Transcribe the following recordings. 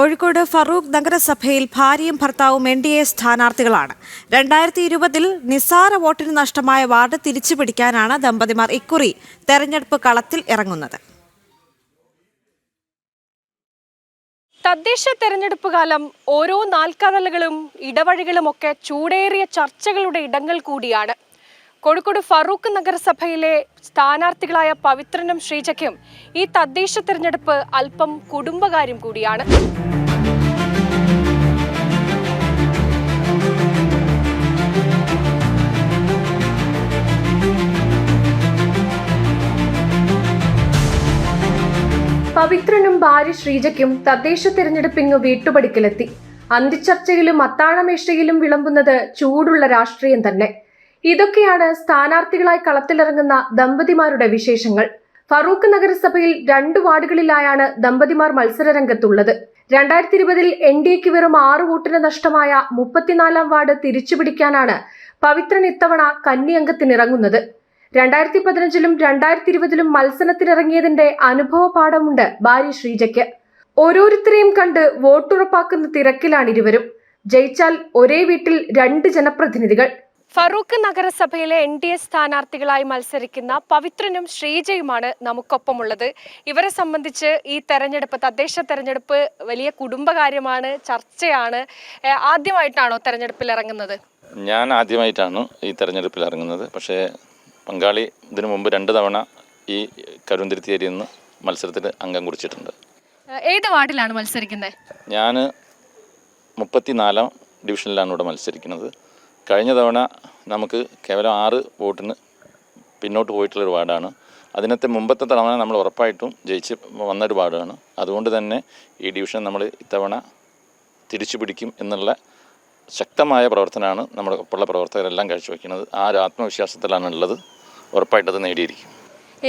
കോഴിക്കോട് ഫറൂഖ് നഗരസഭയിൽ ഭാര്യയും ഭർത്താവും എൻ ഡി എ സ്ഥാനാർത്ഥികളാണ്. രണ്ടായിരത്തി ഇരുപതിൽ നിസ്സാര വോട്ടിന് നഷ്ടമായ വാർഡ് തിരിച്ചു തിരിച്ചുപിടിക്കാനാണ് ദമ്പതിമാർ ഇക്കുറി തെരഞ്ഞെടുപ്പ് കളത്തിൽ ഇറങ്ങുന്നത്. തദ്ദേശ തെരഞ്ഞെടുപ്പ് കാലം ഓരോ നാൽക്കടലുകളും ഇടവഴികളുമൊക്കെ ചൂടേറിയ ചർച്ചകളുടെ ഇടങ്ങൾ കൂടിയാണ്. കോഴിക്കോട് ഫറൂഖ് നഗരസഭയിലെ സ്ഥാനാർത്ഥികളായ പവിത്രനും ശ്രീജയ്ക്കും ഈ തദ്ദേശ തിരഞ്ഞെടുപ്പ് അല്പം കുടുംബകാര്യം കൂടിയാണ്. പവിത്രനും ഭാര്യ ശ്രീജയ്ക്കും തദ്ദേശ തിരഞ്ഞെടുപ്പിങ്ങു വീട്ടുപടിക്കലെത്തി. അന്തിച്ചർച്ചയിലും അത്താഴമേശയിലും വിളമ്പുന്നത് ചൂടുള്ള രാഷ്ട്രീയം തന്നെ. ഇതൊക്കെയാണ് സ്ഥാനാർത്ഥികളായി കളത്തിലിറങ്ങുന്ന ദമ്പതിമാരുടെ വിശേഷങ്ങൾ. ഫറൂഖ് നഗരസഭയിൽ രണ്ട് വാർഡുകളിലായാണ് ദമ്പതിമാർ മത്സരരംഗത്തുള്ളത്. രണ്ടായിരത്തി ഇരുപതിൽ എൻ ഡി എക്ക് വെറും ആറ് വോട്ടിന് നഷ്ടമായ മുപ്പത്തിനാലാം വാർഡ് തിരിച്ചുപിടിക്കാനാണ് പവിത്രൻ ഇത്തവണ കന്നി അംഗത്തിനിറങ്ങുന്നത് രണ്ടായിരത്തി പതിനഞ്ചിലും രണ്ടായിരത്തി ഇരുപതിലും മത്സരത്തിനിറങ്ങിയതിന്റെ അനുഭവ പാഠമുണ്ട് ഭാര്യ ശ്രീജയ്ക്ക്. ഓരോരുത്തരെയും കണ്ട് വോട്ടുറപ്പാക്കുന്ന തിരക്കിലാണ് ഇരുവരും ജയിച്ചാൽ ഒരേ വീട്ടിൽ രണ്ട് ജനപ്രതിനിധികൾ. ഫറൂഖ് നഗരസഭയിലെ എൻ ഡി എ സ്ഥാനാർത്ഥികളായി മത്സരിക്കുന്ന പവിത്രനും ശ്രീജയുമാണ് നമുക്കൊപ്പമുള്ളത്. ഇവരെ സംബന്ധിച്ച് ഈ തെരഞ്ഞെടുപ്പ് തദ്ദേശ തെരഞ്ഞെടുപ്പ് വലിയ കുടുംബകാര്യമാണ് ചർച്ചയാണ്. ആദ്യമായിട്ടാണോ തെരഞ്ഞെടുപ്പിൽ ഇറങ്ങുന്നത് ഞാൻ ആദ്യമായിട്ടാണ് ഈ തെരഞ്ഞെടുപ്പിൽ ഇറങ്ങുന്നത് പക്ഷേ പങ്കാളി ഇതിനു മുമ്പ് രണ്ട് തവണ ഈ കരുന്തിരുത്തിയേരി നിന്ന് മത്സരത്തിൽ അംഗം കുറിച്ചിട്ടുണ്ട്. ഏത് വാർഡിലാണ് മത്സരിക്കുന്നത്? ഞാൻ മുപ്പത്തിനാലാം ഡിവിഷനിലാണ് ഇവിടെ മത്സരിക്കുന്നത്. കഴിഞ്ഞ തവണ നമുക്ക് കേവലം ആറ് വോട്ടിന് പിന്നോട്ട് പോയിട്ടുള്ളൊരു വാർഡാണ്. അതിനത്തെ മുമ്പത്തെ തവണ നമ്മൾ ഉറപ്പായിട്ടും ജയിച്ച് വന്നൊരു വാർഡാണ്. അതുകൊണ്ട് തന്നെ ഈ ഡിവിഷൻ നമ്മൾ ഇത്തവണ തിരിച്ചു പിടിക്കും എന്നുള്ള ശക്തമായ പ്രവർത്തനമാണ് നമ്മുടെ ഒപ്പമുള്ള പ്രവർത്തകരെല്ലാം കാഴ്ചവെക്കുന്നത്. ആ ഒരു ആത്മവിശ്വാസത്തിലാണ് ഉള്ളത് ഉറപ്പായിട്ട് അത് നേടിയിരിക്കും.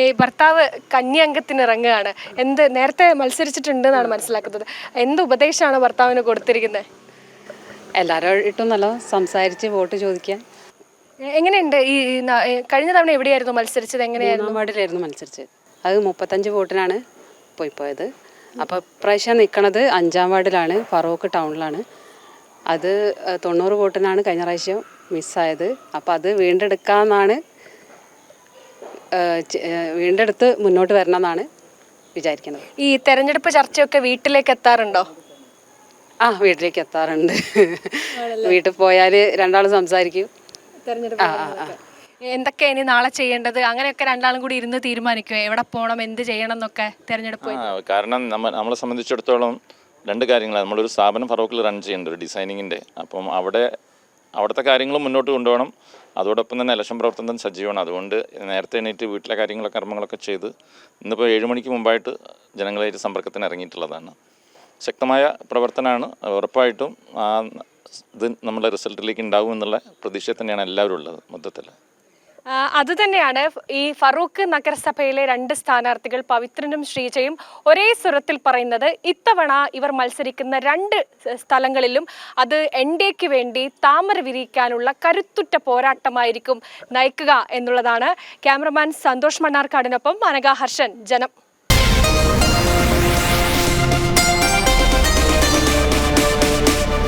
ഈ ഭർത്താവ് കന്നി അംഗത്തിന് ഇറങ്ങുകയാണ്. എന്ത് നേരത്തെ മത്സരിച്ചിട്ടുണ്ട് എന്നാണ് മനസ്സിലാക്കുന്നത്. എന്ത് ഉപദേശമാണ് ഭർത്താവിന് കൊടുത്തിരിക്കുന്നത്? എല്ലാവരോട്ടും നല്ല സംസാരിച്ച് വോട്ട് ചോദിക്കാൻ എങ്ങനെയുണ്ട് ഈ ഈ ന- ഏ, കഴിഞ്ഞ തവണ എവിടെയായിരുന്നു മത്സരിച്ചത്? എങ്ങനെയായിരുന്നു? മൂന്നാം വാർഡിലായിരുന്നു മത്സരിച്ചത്. അത് മുപ്പത്തഞ്ച് വോട്ടിനാണ് പോയി പോയത്. അപ്പോൾ ഇപ്രാവശ്യം നിൽക്കണത് അഞ്ചാം വാർഡിലാണ് ഫറോക്ക് ടൗണിലാണ്. അത് ഏഹ്, തൊണ്ണൂറ് വോട്ടിനാണ് കഴിഞ്ഞ പ്രാവശ്യം മിസ്സായത്. അപ്പോൾ അത് വീണ്ടെടുക്കാമെന്നാണ് ഏഹ്, ചെ- ഏഹ്, വീണ്ടെടുത്ത് മുന്നോട്ട് വരണമെന്നാണ് വിചാരിക്കുന്നത്. ഈ തെരഞ്ഞെടുപ്പ് ചർച്ചയൊക്കെ വീട്ടിലേക്ക് എത്താറുണ്ടോ? ആ വീട്ടിലേക്ക് എത്താറുണ്ട് വീട്ടിൽ പോയാൽ രണ്ടാൾ സംസാരിക്കും. തെരഞ്ഞെടുപ്പ് എന്തൊക്കെ ഇനി നാളെ ചെയ്യേണ്ടത്? അങ്ങനെയൊക്കെ രണ്ടാളും കൂടി ഇരുന്ന് തീരുമാനിക്കും എവിടെ പോകണം എന്ത് ചെയ്യണം എന്നൊക്കെ തിരഞ്ഞെടുപ്പ് ആ, കാരണം നമ്മ നമ്മളെ സംബന്ധിച്ചിടത്തോളം രണ്ട് കാര്യങ്ങളാണ് നമ്മളൊരു സ്ഥാപനം ഫറോക്കിൽ റൺ ചെയ്യുന്നുണ്ട് ഒരു ഡിസൈനിങ്ങിന്റെ. അപ്പം അവിടെ അവിടുത്തെ കാര്യങ്ങൾ മുന്നോട്ട് കൊണ്ടുപോകണം. അതോടൊപ്പം തന്നെ ഇലക്ഷൻ പ്രവർത്തനം സജീവമാണ്. അതുകൊണ്ട് നേരത്തെ എണീറ്റ് വീട്ടിലെ കാര്യങ്ങളൊക്കെ കർമ്മങ്ങളൊക്കെ ചെയ്ത് ഇന്നിപ്പോൾ ഏഴ് മണിക്ക് മുമ്പായിട്ട് ജനങ്ങളായിട്ട് സമ്പർക്കത്തിന് ഇറങ്ങിയിട്ടുള്ളതാണ്. ശക്തമായ പ്രവർത്തനമാണ്. ഉറപ്പായിട്ടും ആ ഇത് നമ്മുടെ റിസൾട്ടിലേക്ക് ഉണ്ടാവും എന്നുള്ള പ്രതീക്ഷ തന്നെയാണ് എല്ലാവരും ഉള്ളത് മൊത്തത്തിൽ. അത് തന്നെയാണ്. ഈ ഫറൂഖ് നഗരസഭയിലെ രണ്ട് സ്ഥാനാർത്ഥികൾ പവിത്രനും ശ്രീജയും ഒരേ സ്വരത്തിൽ പറയുന്നത് ഇത്തവണ ഇവർ മത്സരിക്കുന്ന രണ്ട് സ്ഥലങ്ങളിലും അത് എൻ ഡി വേണ്ടി താമര വിരിയിക്കാനുള്ള കരുത്തുറ്റ പോരാട്ടമായിരിക്കും നയിക്കുക എന്നുള്ളതാണ് ക്യാമറമാൻ സന്തോഷ് മണ്ണാർക്കാടിനൊപ്പം അനഘ ഹർഷൻ. ജനം.